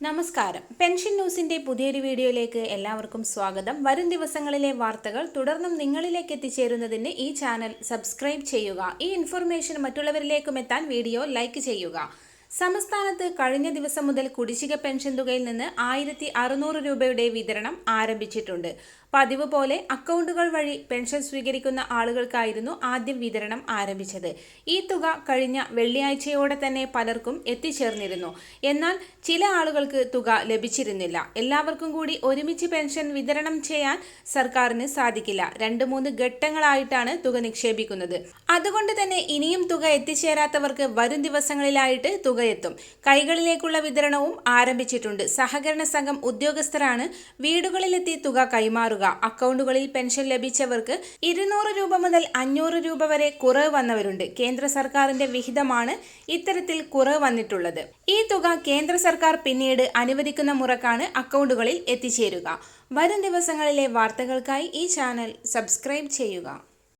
നമസ്കാരം. പെൻഷൻ ന്യൂസിന്റെ പുതിയൊരു വീഡിയോയിലേക്ക് എല്ലാവർക്കും സ്വാഗതം. വരും ദിവസങ്ങളിലെ വാർത്തകൾ തുടർന്നും നിങ്ങളിലേക്ക് എത്തിച്ചേരുന്നതിന് ഈ ചാനൽ സബ്സ്ക്രൈബ് ചെയ്യുക. ഈ ഇൻഫർമേഷൻ മറ്റുള്ളവരിലേക്കും എത്താൻ വീഡിയോ ലൈക്ക് ചെയ്യുക. സംസ്ഥാനത്ത് കഴിഞ്ഞ ദിവസം മുതൽ കുടിശ്ശിക പെൻഷൻ തുകയിൽ നിന്ന് ആയിരത്തി അറുന്നൂറ് രൂപയുടെ വിതരണം ആരംഭിച്ചിട്ടുണ്ട്. പതിവ് പോലെ അക്കൗണ്ടുകൾ വഴി പെൻഷൻ സ്വീകരിക്കുന്ന ആളുകൾക്കായിരുന്നു ആദ്യം വിതരണം ആരംഭിച്ചത്. ഈ തുക കഴിഞ്ഞ വെള്ളിയാഴ്ചയോടെ തന്നെ പലർക്കും എത്തിച്ചേർന്നിരുന്നു. എന്നാൽ ചില ആളുകൾക്ക് തുക ലഭിച്ചിരുന്നില്ല. എല്ലാവർക്കും കൂടി ഒരുമിച്ച് പെൻഷൻ വിതരണം ചെയ്യാൻ സർക്കാരിന് സാധിക്കില്ല. രണ്ട് മൂന്ന് ഘട്ടങ്ങളായിട്ടാണ് തുക നിക്ഷേപിക്കുന്നത്. അതുകൊണ്ട് തന്നെ ഇനിയും തുക എത്തിച്ചേരാത്തവർക്ക് വരും ദിവസങ്ങളിലായിട്ട് തുക എത്തും കൈകളിലേക്കുള്ള വിതരണവും ആരംഭിച്ചിട്ടുണ്ട്. സഹകരണ സംഘം ഉദ്യോഗസ്ഥരാണ് വീടുകളിലെത്തി തുക കൈമാറുക. അക്കൗണ്ടുകളിൽ പെൻഷൻ ലഭിച്ചവർക്ക് ഇരുന്നൂറ് രൂപ മുതൽ അഞ്ഞൂറ് രൂപ വരെ കുറവ് വന്നവരുണ്ട്. കേന്ദ്ര സർക്കാരിന്റെ വിഹിതമാണ് ഇത്തരത്തിൽ കുറവ് വന്നിട്ടുള്ളത്. ഈ തുക കേന്ദ്ര സർക്കാർ പിന്നീട് അനുവദിക്കുന്ന മുറക്കാണ് അക്കൗണ്ടുകളിൽ എത്തിച്ചേരുക. വരും ദിവസങ്ങളിലെ വാർത്തകൾക്കായി ഈ ചാനൽ സബ്സ്ക്രൈബ് ചെയ്യുക.